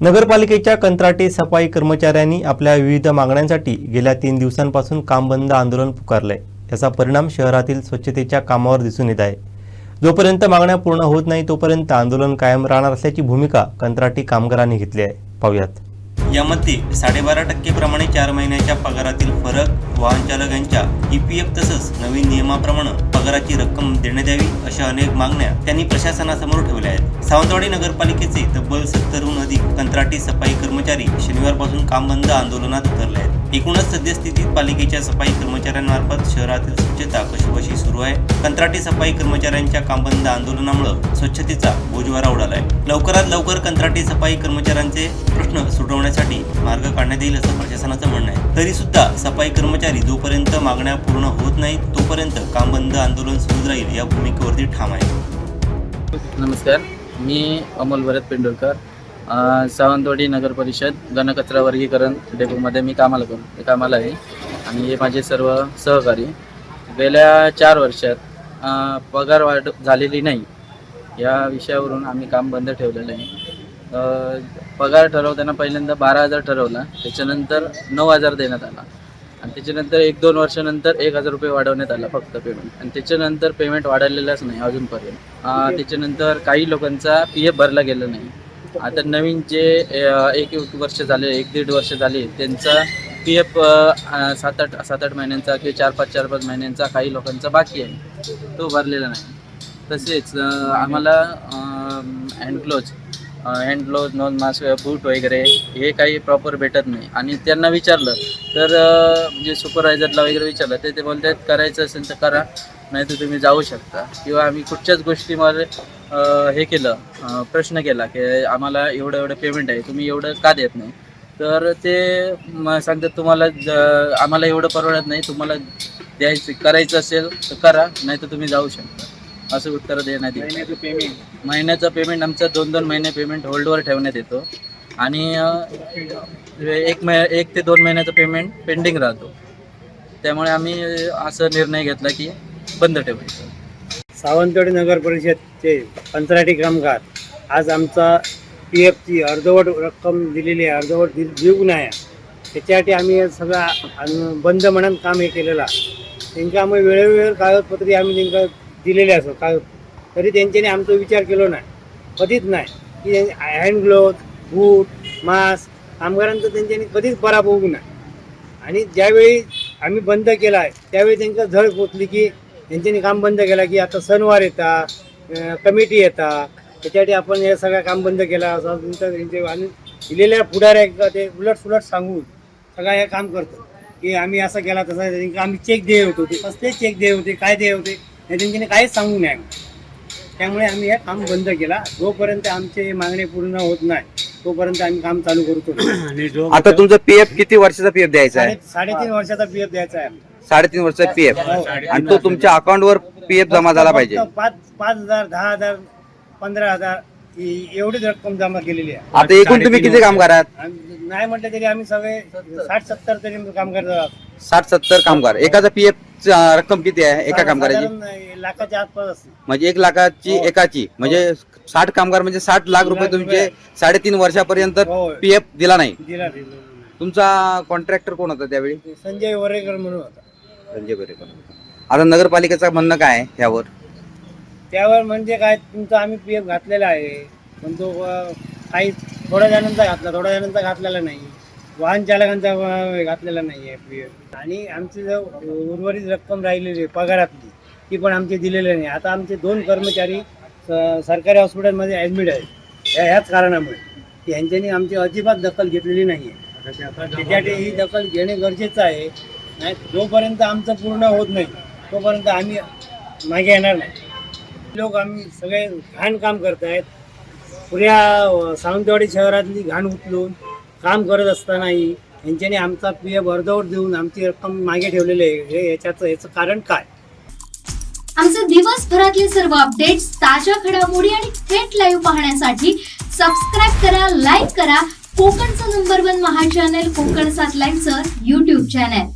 नगरपालिकेच्या कंत्राटी सफाई कर्मचाऱ्यांनी आपल्या विविध मागण्यांसाठी गेल्या तीन दिवसांपासून काम बंद आंदोलन पुकारलंय. याचा परिणाम शहरातील स्वच्छतेच्या कामावर दिसून येत आहे. जोपर्यंत मागण्या पूर्ण होत नाही तोपर्यंत आंदोलन कायम राहणार असल्याची भूमिका कंत्राटी कामगारांनी घेतली आहे. पाहुयात. यामध्ये साडेबारा टक्केप्रमाणे चार महिन्याच्या पगारातील फरक वाहन चालकांच्या एफ तसंच नवीन नियमाप्रमाणे पगाराची रक्कम देण्यात यावी अशा अनेक मागण्या त्यांनी प्रशासनासमोर ठेवल्या आहेत. सावंतवाडी नगरपालिकेचे तब्बल सत्तरहून अधिक कंत्राटी सफाई कर्मचारी शनिवारपासून काम बंद आंदोलनात उतरले आहेत. एकूणच सद्यस्थितीत पालिकेच्या सफाई कर्मचाऱ्यांमार्फत शहरातील स्वच्छता कशीबशी सुरू आहे? कंत्राटी सफाई कर्मचाऱ्यांच्या कामबंद आंदोलनामुळे स्वच्छतेचा बोजवारा उडालाय. लवकरात लवकर कंत्राटी सफाई कर्मचाऱ्यांचे प्रश्न सुटवण्यासाठी मार्ग काढण्यात येईल असं प्रशासनाचं म्हणणं आहे. तरी सुद्धा सफाई कर्मचारी जोपर्यंत मागण्या पूर्ण होत नाहीत तोपर्यंत कामबंद आंदोलन सुरू राहील या भूमिकेवरती ठाम आहे. नमस्कार. मी अमोल भरत पेंडुलकर. सावंतवाडी नगर परिषद घनकचरा वर्गीकरण डेपोमध्ये मी कामाला करू कामाला आहे. आणि हे माझे सर्व सहकारी गेल्या चार वर्षात पगार वाढ झालेली नाही. या विषयावरून आम्ही काम बंद ठेवलेलं आहे. पगार ठरवताना पहिल्यांदा बारा हजार ठरवला. त्याच्यानंतर नऊ हजार देण्यात आला. आणि त्याच्यानंतर एक दोन वर्षानंतर एक हजार रुपये वाढवण्यात आला फक्त पेमेंट आणि त्याच्यानंतर पेमेंट वाढवलेलाच नाही अजूनपर्यंत. त्याच्यानंतर काही लोकांचा पी एफ भरला गेला नाही. आता नवीन जे एक एक वर्ष झाले एक दीड वर्ष झाले त्यांचा पी एफ सात आठ सात आठ महिन्यांचा किंवा चार पाच चार पाच महिन्यांचा काही लोकांचा बाकी आहे. तो भरलेला नाही. तसेच अं, आम्हाला hand gloves hand gloves non mask boot वगैरे हे काही प्रॉपर भेटत नाही. आणि त्यांना विचारलं तर म्हणजे सुपरवायझरला वगैरे विचारलं ते ते बोलतात करायचं असेल तर करा नाही तर तुम्ही जाऊ शकता. किंवा आम्ही कुठच्याच गोष्टीमध्ये हे केलं प्रश्न केला की आम्हाला एवढं एवढं पेमेंट आहे तुम्ही एवढं का देत नाही? तर ते म- सांगतात तुम्हाला ज- आम्हाला एवढं परवडत नाही तुम्हाला द्यायचं करायचं असेल तर करा नाही तर तुम्ही जाऊ शकता. असं उत्तर देण्यात येतं. पेमेंट महिन्याचं पेमेंट आमचं दोन दोन महिने पेमेंट होल्डवर ठेवण्यात येतो. आणि एक मह एक ते दोन महिन्याचं पेमेंट पेंडिंग राहतो. त्यामुळे आम्ही असं निर्णय घेतला की बंद ठेवायचं. सावंतवाडी नगर परिषदचे कंत्राटी कामगार. आज आमचा पी एफची अर्धवट रक्कम दिलेली आहे अर्धवट दि देऊ नये त्याच्यासाठी आम्ही सगळं बंद म्हणून काम हे केलेलं आहे. त्यांच्या आम्ही वेळोवेळ कागदपत्रे आम्ही त्यांना दिलेले असो कागद तरी त्यांच्याने आमचा विचार केलो नाही. कधीच नाही. की हँड ग्लोव्ह बूट मास्क कामगारांचं त्यांच्यानी कधीच पराभव नाही आणि ज्यावेळी आम्ही बंद केला आहे त्यावेळी त्यांचा झळ पोचली की यांच्यानी काम बंद केला की आता सणवार येतात कमिटी येतात त्याच्यासाठी आपण हे सगळं काम बंद केला. असं त्यांचं आणि दिलेल्या पुढाऱ्या ते उलट सुलट सांगून सगळं हे काम करतो की आम्ही असं केला तसं त्यांनी आम्ही चेक देत होतो. ते कसले चेक देत होते? काय देत होते? हे त्यांच्यानी काहीच सांगू नये त्यामुळे आम्ही हे काम बंद केला. जोपर्यंत आमचे मागणी पूर्ण होत नाही तोपर्यंत आम्ही काम चालू करतो आता तुमचं पीएफ किती वर्षाचा पीएफ द्यायचा आहे? साडे- साडेतीन वर्षाचा पी एफ द्यायचा आहे. साडेतीन वर्षाचा पीएफ. आणि तो तुमच्या अकाउंटवर पीएफ जमा झाला पाहिजे. फक्त पाच पाच हजार दहा हजार पंधरा हजार एवढीच रक्कम जमा केलेली आहे. आता एकूण तुम्ही किती कामगार आहात आणि नाही म्हटलं तरी आम्ही सगळे साठ सत्तर तरी काम करत आहोत. साठ सत्तर कामगार. एकाचा पीएफ रक्कम किती आहे? एका कामगाराची? साधारण लाखाच्या आसपास असते. म्हणजे एक लाखाची हो. एकाची. म्हणजे साठ कामगार म्हणजे साठ लाख रुपये लाख तुमचे रुपये. साडेतीन वर्षापर्यंत होय. पीएफ दिला नाही. दिला तुमचा कॉन्ट्रॅक्टर कोण होता त्यावेळी? संजय वरेकर म्हणून होता. संजय बेरेकर आता नगरपालिकेचं म्हणणं काय आहे यावर? त्यावर म्हणजे काय तुमचा आम्ही पी एफ घातलेला आहे. पण तो अं, काही थोड्या जणांचा घातला थोड्या जणांचा घातलेला नाही. वाहन चालकांचा घातलेला नाही आहे पी एफ आणि आमची जो उर्वरित रक्कम राहिलेली आहे पगारातली ती पण आमची दिलेली नाही. आता आमचे दोन कर्मचारी स- सरकारी हॉस्पिटलमध्ये ॲडमिट आहेत. या ह्याच कारणामुळे. की ह्यांच्यानी आमची अजिबात दखल घेतलेली नाही आहे. त्याच्यासाठी ही दखल घेणे गरजेचं आहे. नाही जोपर्यंत आमचं पूर्ण होत नाही तोपर्यंत आम्ही मागे येणार नाही. लोक आम्ही सगळे घाण काम करत आहेत पुऱ्या अ, सावंतवाडी शहरातली घाण उचलून काम करत असतानाही यांच्याने आमचा पी एफ अर्धवट देऊन आमची रक्कम मागे ठेवलेली आहे. हे याच्याचं याचं कारण काय? आमचे दिवसभरातले सर्व अपडेट्स ताज्या घडामोडी आणि थेट लाईव्ह पाहण्यासाठी सबस्क्राईब करा लाईक करा. कोकणचं नंबर वन महा चॅनल कोकण सात लाईनचं युट्यूब चॅनल